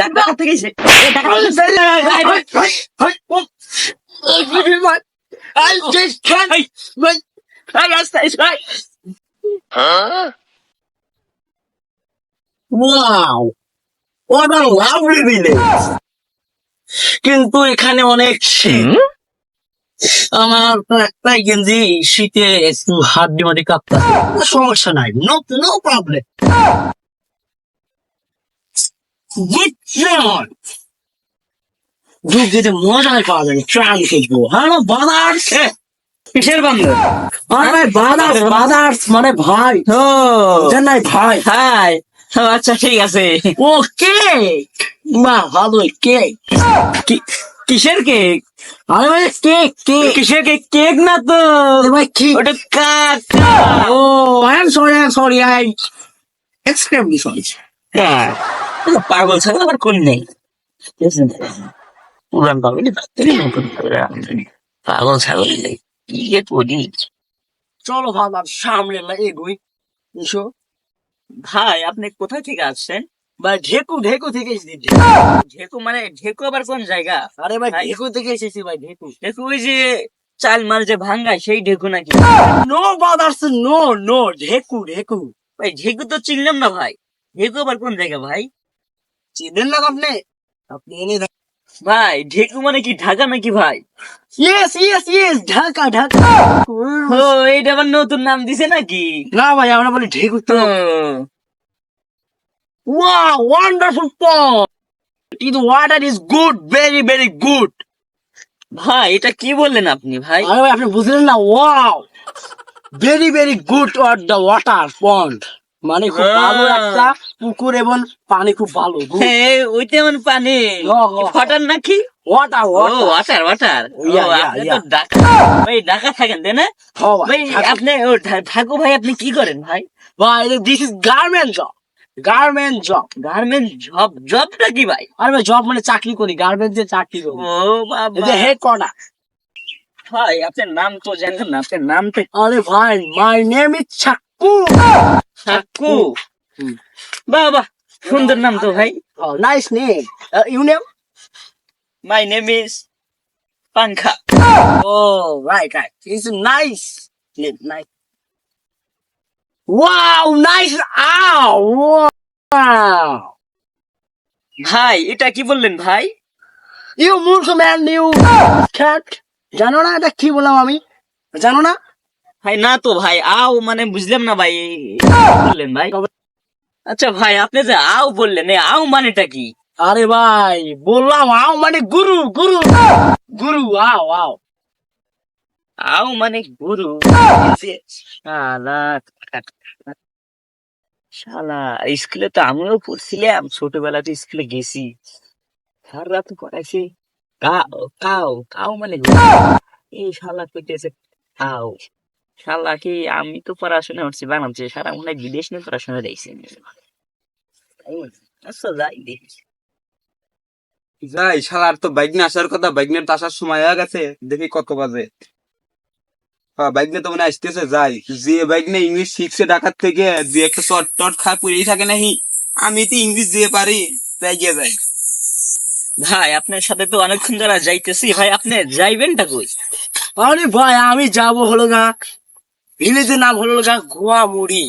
টাকা এসে টাকা I just can't. But Wow! What a lovely village! কিন্তু এখানে অনেক শীত আমার তো একটাই গেঞ্জি শীতে একটু হাত দিয়ে কাঁপতে সমস্যা নাই নো নো প্রবলেম দুধ যেতে মজাই পাওয়া যাবে ট্রাম খেলব হ্যাঁ বাদার কিসের বান্ধব আরে বাদার বাদার মানে ভাই। ও। নাই ভাই। হাই। আচ্ছা ঠিক আছে। ও কেক! মা ভালোই কেক। কি- কিসের কেক? আরে ভাই কেক কেক। কিসের কেক? কেক না তো? ভাই কি ওটা কাক। ও I am sorry I am sorry I extremely sorry. পাগল ছাগল আবার কোন নেই। উড়ান পাগল নতুন করে আনতে। পাগল ছাগল নেই কি যে করি? চলো ভাবলাম সামনে না এগোই এসো। ভাই আপনি কোথা থেকে আসছেন? ভাই ঢেকু ঢেকু থেকে এসেছি। ঢেকু মানে ঢেকু আবার কোন জায়গা? আরে ভাই। ঢেকু থেকে এসেছি ভাই ঢেকু। ঢেকু ওই যে চাল মাল যে ভাঙ্গায় সেই ঢেকু নাকি? নো বাদার্স নো নো ঢেকু ঢেকু। ভাই ঢেকু তো চিনলাম না ভাই। ঢেকু আবার কোন জায়গা ভাই? চিনেন না আপনি? আপনি এনে ভাই ঢেকু মানে কি? ঢাকা নাকি ভাই? Yes yes yes Dhaka Dhaka. ও এইটা আবার নতুন নাম দিছে নাকি? না ভাই আমরা বলি ঢেকু তো। Wow, wonderful pond. The water is good, very, very good. ভাই এটা কি বললেন আপনি ভাই? আরে ভাই আপনি বুঝলেন না? Wow very very good or the water pond মানে খুব Ah. ভালো একটা পুকুর এবং পানি খুব ভালো হ্যাঁ, মানে পানি। ও। নাকি ওয়াটার ভাই ঢাকা থাকেন তাই না? ভাই আপনি ও ভাই আপনি কি করেন ভাই? ভাই this is garment job garment job garment job জবটা কি ভাই? আরে ভাই জব মানে চাকরি করি গার্মেন্টে চাকরি করি। ও বাবা। যে হেড ভাই আপনার নাম তো জানতাম না আপনার নামটা আরে ভাই মাই নেম ইজ চাক্কু ঠাকু হুম। বাবা সুন্দর নাম তো ভাই nice name you name my name is Oh, right, right. It's nice. Li- Nice. Wow, nice. Ow. Wow. ভাই এটা কি বললেন ভাই You move man, you cat. জানো না এটা কি বললাম আমি জানো না ভাই না তো ভাই আও মানে বুঝলাম না ভাই। বললেন ভাই আচ্ছা ভাই আপনি যে আও বললেন আও মানেটা কি? আরে ভাই বললাম আও মানে গুরু গুরু। গুরু আও আও। আও মানে গুরু। শালা শালা স্কুলে তো আমিও পড়ছিলাম ছোটবেলাতে স্কুলে গেছি। সার রাত পড়াইছি। কাও কাও কাও মানে এই শালা কইতেছে কাও শালা কি আমি তো পড়াশোনা করছি বাংলাদেশে সারা মনে হয় বিদেশ নিয়ে পড়াশোনা দেখছি আচ্ছা যাই দেখি। যাই শালার তো বাইক নিয়ে আসার কথা বাইক নিয়ে তো আসার সময় হয়ে গেছে দেখি কত বাজে। হ্যাঁ বাইক নিয়ে তো মনে আসতেছে যাই। যে বাইক নিয়ে ইংলিশ শিখছে ঢাকার থেকে দু একটা শর্ট টট খা পড়েই থাকে নাকি? আমি তো ইংলিশ দিয়ে পারি তাই গিয়ে যাই। ভাই আপনার সাথে তো অনেকক্ষণ ধরে যাইতেছি। ভাই আপনি যাইবেনটা কই? আরে ভাই আমি যাব হলো গা। ভিলেজের নাম হলো গা গোয়া মুড়ি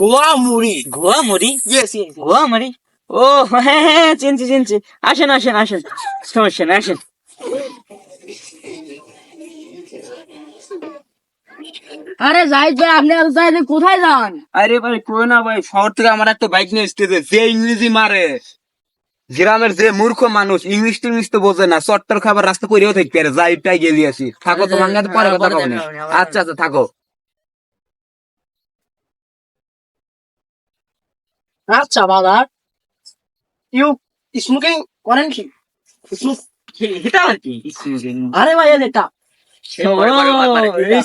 গোয়া মুড়ি গোয়া মরি ইয়েস ইয়েস গোয়া মরি ও হ্যাঁ হ্যাঁ হ্যাঁ, চিনছি চিনছি। আসেন আসেন আসেন। সমস্যা না আসেন। আরে জাহিদ ভাই আপনি এত তাড়াতাড়ি কোথায় যান? আরে ভাই কই না ভাই শহর থেকে আমার একটা বাইক নিয়ে আসতেছে যে ইংরেজি মারে। গ্রামের যে মূর্খ মানুষ ইংলিশ টিংলিশ তো বোঝে না চট্টর খাবার রাস্তা করেও থাকতে পারে যাই টাই গেলি আসি। থাকো তো ভাঙ্গাতে পরে কথা কব না। আচ্ছা আচ্ছা থাকো। আচ্ছা বাজার ইউ স্মোকিং করেন কি? এটা আর কি? আরে ভাই এটা।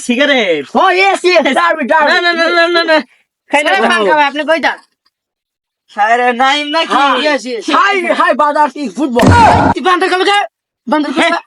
সিগারেট ও ইয়েস ইয়েস না না না না না না। খাই না খাও। আপনি কই যান আরে নাই নাকি? ইয়েস ইয়েস হাই হাই বাজার ফুটবল তুই কবে কে কবে আস্তে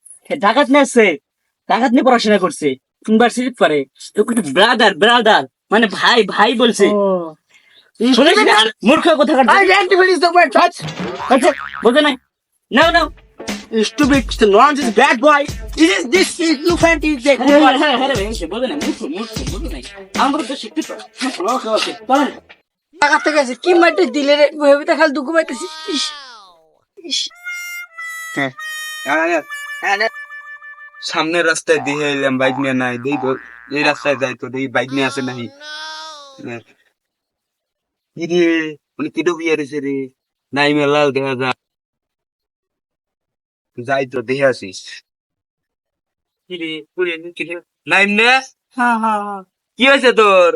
ডাকাত নেছে ডাকাত নিয়ে পড়াশোনা করছে ইউনিভার্সিটি পরে তো কিন্তু ব্রাদার ব্রাদার মানে ভাই ভাই বলছে। শুনিস না? মূর্খ কথা বলতে নাই? নাও নাও। Stupid, the bad boy. This is is হ্যাঁ boy. হ্যাঁ হ্যাঁ আমরা তো ওকে ওকে কি মাটি দিলে রে? ভেবে খালি দুঃখ পাইতেছি ইস, ইস। সামনের রাস্তায় দিয়ে এলাম বাইক নিয়ে নাই দেই তো এই রাস্তায় যাই তো দেই বাইক নিয়ে আসে নাই। কি রে উনি কিটো বিয়ে রয়েছে রে? নাই মেলাল দেখা যা। যাই তো দেখে আসিস। নাইম নে কি হয়েছে তোর?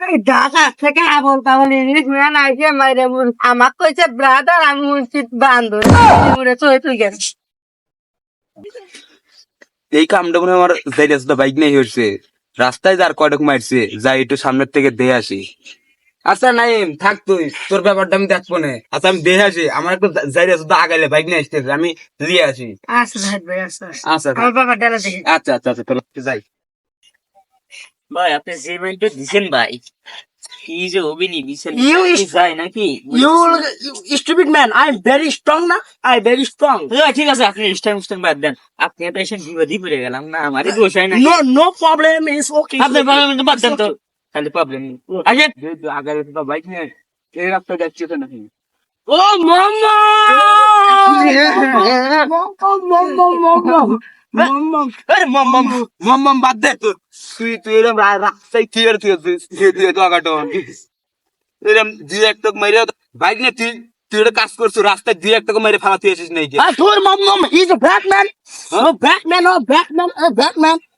এই ঢাকা থেকে আবল তাবল ইংলিশ ম্যান আইসে মাইরে মুর- আমাক কইছে ব্রাদার আমি বান্ধব গেছে। এই কামটা মনে আমার যাই রাস্তা বাইক নিয়ে হয়েছে রাস্তায় যার কয়টক মারছে যাই একটু সামনের থেকে দেখে আসি। আচ্ছা নাইম থাক তুই তোর ব্যাপারটা আমি দেখব না। আচ্ছা আমি দেখে আসি আমার একটু যাই রাস্তা আগাইলে বাইক নিয়ে আসতেছে আমি দিয়ে আসি। আচ্ছা আচ্ছা। আচ্ছা আমার বাবা ডালা দেখি। আচ্ছা আচ্ছা আচ্ছা যাই। ভাই আপনি যে দিছেন ভাই কি যে অভিনি দিছেন You যায় নাকি you stupid man. I'm very strong now. I'm very strong. হ্যাঁ, ঠিক আছে আপনি ইস্টাং ইস্টাং বাদ দেন আপনি এত এসে বিপদই পড়ে গেলাম না আমারই দোষ হয় না No, no problem. It's okay. আপনার প্রবলেম বাদ দেন তো খালি প্রবলেম আসেন যেহেতু তো বাইক নিয়ে এই রাস্তা যাচ্ছি তো নাকি Oh. আরে মম মম মম মম বাদ দে তুই তুই তুই এরম রাস্তায় কি আর তুই তুই তুই তো আগাটন এরম দুই এক টক মাইরে বাইক নিয়ে তুই তুই একটা কাজ করছ রাস্তায় দুই এক টক মাইরে ফেলা তুই আসিস নাই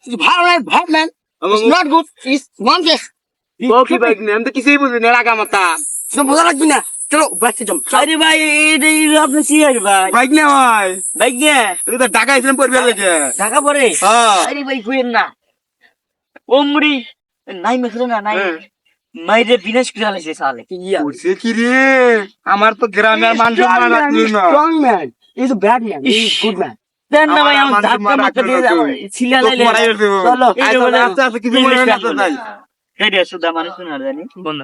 a violent black man. It's not good. He's one this. ও কি বাইক নিয়ে আমি তো কিছুই বুঝি না রাগা মাথা So, বোঝা লাগবে না। চলো বাচ্চা জম আরে ভাই এটা আপনি কি আর ভাই? বাইক নিয়ে ভাই। বাইক নিয়ে? এটা তো ঢাকা এসে পড়বে লেগে ঢাকা পরে হ্যাঁ। আরে ভাই কইেন না। ওমরি নাই মেখরে না নাই। হ্যাঁ। মাইরে বিনাশ করে আলাইছে সালে উঠছে কি রে? আমার তো গ্রামের মানুষ মারা না। man. He's a bad man. He's a good man. দেন না ভাই আমার ধাক্কা মারতে দিয়ে ছিলা লাইলে চলো আচ্ছা, আচ্ছা, আচ্ছা, কিছু মনে না তো তাই। মানুষ না জানি। বন্ধ।